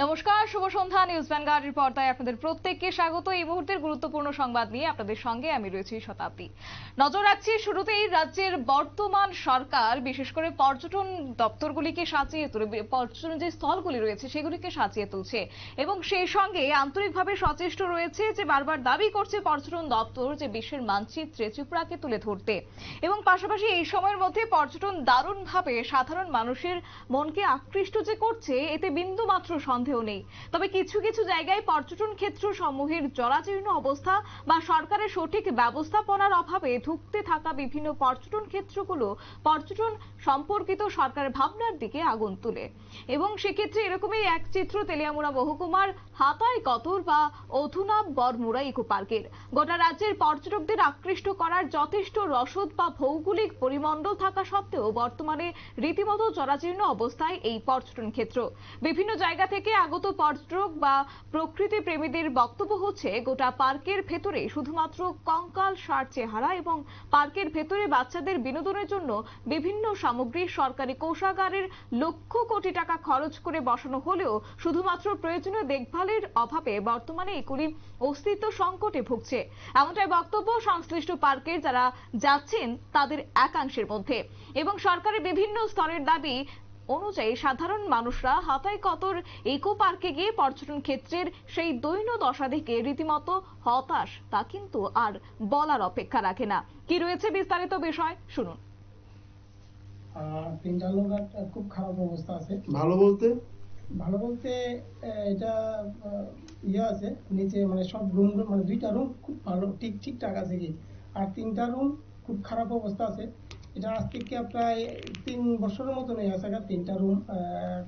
নমস্কার, শুভ সন্ধ্যা নিউজ ভ্যানগার্ডের পর্দায় আপনাদের প্রত্যেককে স্বাগত। এই মুহূর্তের গুরুত্বপূর্ণ সংবাদ নিয়ে আপনাদের সঙ্গে আমি রয়েছি শতাব্দী। নজর রাখছি শুরুতেই রাজ্যের বর্তমান সরকার, বিশেষ করে পর্যটন দপ্তরগুলিকে সাজিয়ে তুলে, পর্যটন যে স্থলগুলি রয়েছে সেগুলিকে সাজিয়ে তুলছে এবং সেই সঙ্গে আন্তরিকভাবে সচেষ্ট রয়েছে যে বারবার দাবি করছে পর্যটন দপ্তর যে বিশ্বের মানচিত্রে ত্রিপুরাকে তুলে ধরতে। এবং পাশাপাশি এই সময়ের মধ্যে পর্যটন দারুণভাবে সাধারণ মানুষের মনকে আকৃষ্ট যে করছে, এতে বিন্দু মাত্র সন্দেহ নেই। তবে কিছু কিছু জায়গায় পর্যটন ক্ষেত্র সমূহের জরাজীর্ণ অবস্থা বা সরকারের সঠিক ব্যবস্থাপনার অভাবে ধুঁকতে থাকা বিভিন্ন পর্যটন ক্ষেত্রগুলো পর্যটন সম্পর্কিত সরকারের ভাবনার দিকে আগুন তুলে। এবং সেক্ষেত্রে এরকমই এক চিত্র তেলিয়ামুড়া মহকুমার হাতাই কতর বা অধুনাব বরমুড়া ইকো পার্কের। গোটা রাজ্যের পর্যটকদের আকৃষ্ট করার যথেষ্ট রসদ বা ভৌগোলিক পরিমণ্ডল থাকা সত্ত্বেও বর্তমানে রীতিমতো জরাজীর্ণ অবস্থায় এই পর্যটন ক্ষেত্র। বিভিন্ন জায়গা থেকে আগত পর্যটক বা প্রকৃতি প্রেমীদের বক্তব্য হচ্ছে, গোটা পার্কের ভেতরে শুধুমাত্র কঙ্কাল সার চেহারা এবং পার্কের ভেতরে বাচ্চাদের বিনোদনের জন্য বিভিন্ন সামগ্রী সরকারি কোষাগারের লক্ষ কোটি টাকা খরচ করে বসানো হলেও শুধুমাত্র প্রয়োজনীয় দেখভালের অভাবে বর্তমানে এগুলি অস্তিত্ব সংকটে ভুগছে। এমনটাই বক্তব্য সংশ্লিষ্ট পার্কের যারা যাচ্ছেন তাদের একাংশের মধ্যে। এবং সরকারের বিভিন্ন স্তরের দাবি অনুযায়ী সাধারণ মানুষরা হাতাই কতর ইকো পার্কে গিয়ে পর্যটন ক্ষেত্রের সেই দৈন্য দশা দেখে রীতিমতো হতাশ তা কিন্তু আর বলার অপেক্ষা রাখে না। কি রয়েছে বিস্তারিত বিষয়? শুনুন। খুব খারাপ অবস্থা আছে। ভালো বলতে? ভালো বলতে আহ, এটা ইয়ে আছে নিচে মানে সব রুম মানে দুইটা রুম খুব ভালো ঠিক ঠিকঠাক আছে কি আর তিনটা রুম খুব খারাপ অবস্থা আছে। এটা আজ থেকে প্রায় তিন বছরের মতন হয়ে গেছে আগা তিনটা রুম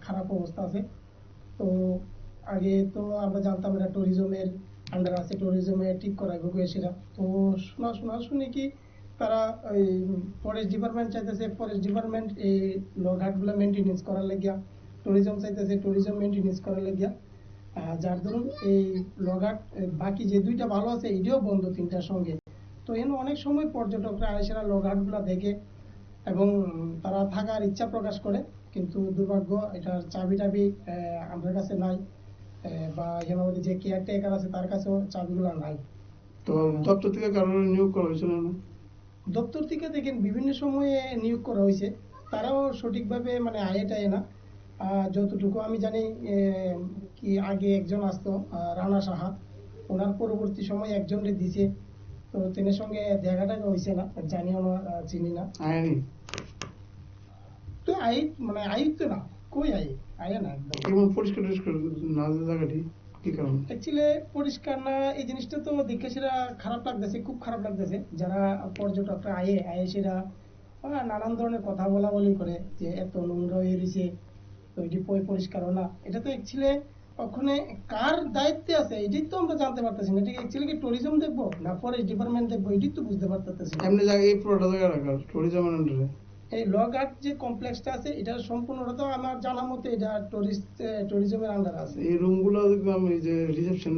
খারাপ অবস্থা আছে। তো আগে তো আমরা জানতাম এটা ট্যুরিজমের আন্ডার আছে ট্যুরিজমে ঠিক করা সেটা। তো শোনা শোনা, শুনি কি তারা ওই ফরেস্ট ডিপার্টমেন্ট চাইতেছে ফরেস্ট ডিপার্টমেন্ট এই লঘাটগুলো মেনটেনেন্স করার লাগিয়া ট্যুরিজম চাইতেছে ট্যুরিজম মেনটেনেন্স করার লাগিয়া। যার ধরুন এই লঘাট বাকি যে দুইটা ভালো আছে এটিও বন্ধ তিনটার সঙ্গে। তো এখানে অনেক সময় পর্যটকরা আইসেরা লঘাটগুলো দেখে এবং তারা থাকার ইচ্ছা প্রকাশ করে কিন্তু দুর্ভাগ্য এটার চাবি টাবি আমাদের কাছে নাই। বা এখানে আমাদের যে কেয়ারটেকার আছে তার কাছেও চাবিগুলো নাই। তো দপ্তর থেকে কারণে নিয়োগ করা হয়েছিল না? দপ্তর থেকে দেখেন বিভিন্ন সময়ে নিয়োগ করা হয়েছে। তারাও সঠিকভাবে মানে আয়ে টায়ে না। যতটুকু আমি জানি কি আগে একজন আসতো রানা সাহা। ওনার পরবর্তী সময় একজনকে দিছে। তো তেনের সঙ্গে দেখাটা হয়েছে না জানিও না চিনি না। আয়নি তো আই মানে আয়ুক্ত না কই আই আয়ে না একদম। কেমন পরিষ্কার টরিষ্কার না জায়গাটি কি কারণ? অ্যাকচুয়ালি পরিষ্কার না এই জিনিসটা তো দেখে সেটা খারাপ লাগতেছে খুব খারাপ লাগতেছে। যারা পর্যটকরা আয়ে আয়ে সেটা নানান ধরনের কথা বলা বলি করে যে এত নোংরা হয়ে রয়েছে তো এটি পরিষ্কারও না। এটা তো অ্যাকচুয়ালি ওখানে কার দায়িত্বে আছে? এটাই তো আমরা জানতে পারতেছি না। এটা অ্যাকচুয়ালি কি ট্যুরিজম দেখব? না ফরেস্ট ডিপার্টমেন্ট দেখব? এটি তো বুঝতে পারতেছি না। এমনি জায়গায় এই পুরোটা জায়গা রাখার টুরিজমের আন্ডারে এই লঘাট যে কমপ্লেক্সটা আছে এটা সম্পূর্ণটা তো আমার জানা মতে এটা টুরিস্ট ট্যুরিজমের আন্ডার আছে। এই রুমগুলো দেখলাম এই যে রিসেপশন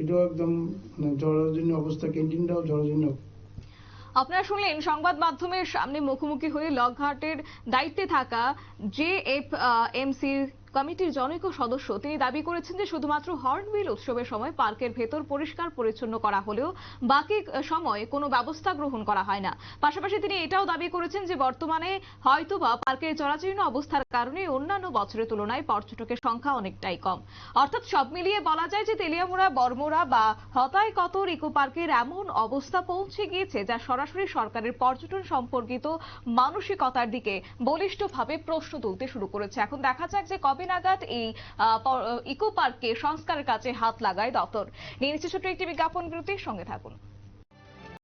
এটাও একদম মানে জরাজীর্ণ অবস্থা ক্যান্টিনটাও জরাজীর্ণ আপনারা শুনলেন সংবাদ মাধ্যমের সামনে মুখোমুখি হয়ে লগঘাটের দায়িত্বে থাকা জে এফ এমসির কমিটির জনৈক সদস্য, তিনি দাবি করেছেন যে শুধুমাত্র হর্নবিল উৎসবের সময় পার্কের ভেতর পরিষ্কার পরিচ্ছন্ন করা হলেও বাকি সময় কোনো ব্যবস্থা গ্রহণ করা হয় না। পাশাপাশি তিনি এটাও দাবি করেছেন যে বর্তমানে হয়তোবা পার্কের জরাজীর্ণ অবস্থার কারণে অন্যান্য বছরের তুলনায় পর্যটকের সংখ্যা অনেকটাই কম। অর্থাৎ সব মিলিয়ে বলা যায় যে তেলিয়ামুড়া, বর্মোড়া বা হতাই কতর ইকো পার্কের এমন অবস্থা পৌঁছে গিয়েছে যা সরাসরি সরকারের পর্যটন সম্পর্কিত মানসিকতার দিকে বলিষ্ঠভাবে প্রশ্ন তুলতে শুরু করেছে। এখন দেখা যাক যে কবে নাগাদ এই ইকো পার্কে সংস্কারের কাজে হাত লাগায় দপ্তর। নিয়ে নিচ্ছে ছোট্ট একটি বিজ্ঞাপন বিরতির সঙ্গে থাকুন।